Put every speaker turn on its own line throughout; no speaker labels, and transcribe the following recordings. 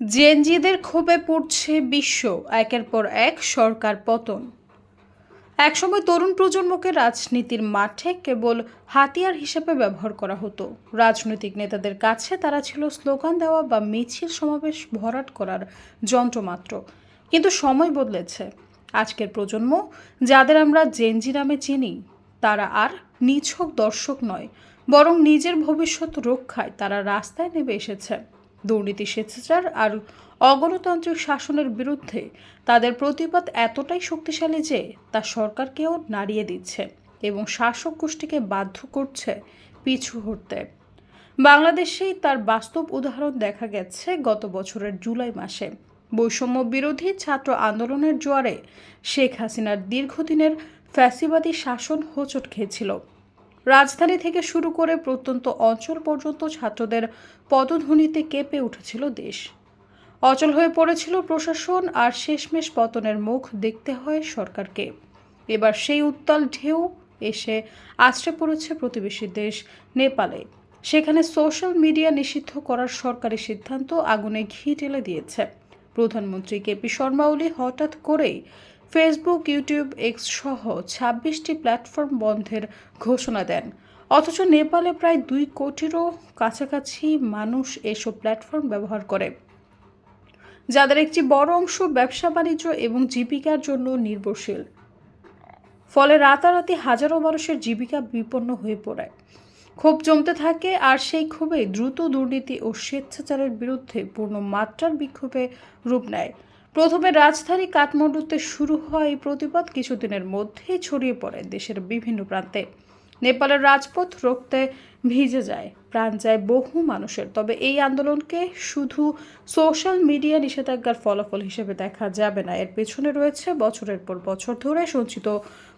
জেনজিদের ক্ষোভে পড়ছে বিশ্ব, একের পর এক সরকার পতন। একসময় তরুণ প্রজন্মকে রাজনীতির মাঠে কেবল হাতিয়ার হিসেবে ব্যবহার করা হতো। রাজনৈতিক নেতাদের কাছে তারা ছিল স্লোগান দেওয়া বা মিছিল সমাবেশ ভরাট করার যন্ত্রমাত্র কিন্তু সময় বদলেছে। আজকের প্রজন্ম, যাদের আমরা জেনজি নামে চিনি, তারা আর নিছক দর্শক নয়, বরং নিজের ভবিষ্যৎ রক্ষায় তারা রাস্তায় নেমে এসেছে। দুর্নীতি স্বেচ্ছাচার আর অগণতান্ত্রিক শাসনের বিরুদ্ধে তাদের প্রতিবাদ এতটাই শক্তিশালী যে তা সরকারকেও নাড়িয়ে দিচ্ছে এবং শাসক গোষ্ঠীকে বাধ্য করছে পিছু হটতে। বাংলাদেশেই তার বাস্তব উদাহরণ দেখা গেছে গত বছরের জুলাই মাসে। বৈষম্য বিরোধী ছাত্র আন্দোলনের জোয়ারে শেখ হাসিনার দীর্ঘদিনের ফ্যাসিবাদী শাসন হোঁচট খেয়েছিল। রাজধানী থেকে শুরু করে প্রত্যন্ত অঞ্চল পর্যন্ত ছাত্রদের পদধ্বনিতে কেঁপে উঠেছিল দেশ। অচল হয়ে পড়েছিল প্রশাসন আর শেষমেশ পতনের মুখ দেখতে হয় সরকারকে। এবার সেই উত্তাল ঢেউ এসে আশ্রে পড়েছে প্রতিবেশী দেশ নেপালে। সেখানে সোশ্যাল মিডিয়া নিষিদ্ধ করার সরকারি সিদ্ধান্ত আগুনে ঘি ঢেলে দিয়েছে। প্রধানমন্ত্রী কেপি শর্মা ওলি হঠাৎ করেই ফেসবুক ইউটিউব এক্স সহ ছাব্বিশটি প্ল্যাটফর্ম বন্ধের ঘোষণা দেন। অথচ নেপালে প্রায় দুই কোটিরও কাছাকাছি মানুষ এসব প্ল্যাটফর্ম ব্যবহার করে। যাদের একটি বড় অংশ ব্যবসা বাণিজ্য এবং জীবিকার জন্য নির্ভরশীল। ফলে রাতারাতি হাজারো মানুষের জীবিকা বিপন্ন হয়ে পড়ে। ক্ষোভ জমতে থাকে আর সেই ক্ষোভে দ্রুত দুর্নীতি ও স্বেচ্ছাচারের বিরুদ্ধে পূর্ণ মাত্রার বিক্ষোভে রূপ নেয়। প্রথমে রাজধানী কাঠমান্ডুতে শুরু হয় এই প্রতিবাদ। কিছুদিনের মধ্যেই ছড়িয়ে পড়ে দেশের বিভিন্ন প্রান্তে। নেপালের রাজপথ রক্তে ভিজে যায়, প্রাণ যায় বহু মানুষের। তবে এই আন্দোলনকে শুধু সোশ্যাল মিডিয়া নিষেধাজ্ঞার ফলাফল হিসেবে দেখা যাবে না। এর পেছনে রয়েছে বছরের পর বছর ধরে সঞ্চিত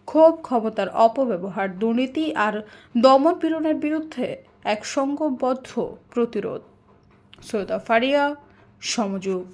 ক্ষোভ, ক্ষমতার অপব্যবহার, দুর্নীতি আর দমন পীড়নের বিরুদ্ধে এক সংঘবদ্ধ প্রতিরোধ। সৈয়দা ফারিয়া, সমযোগ।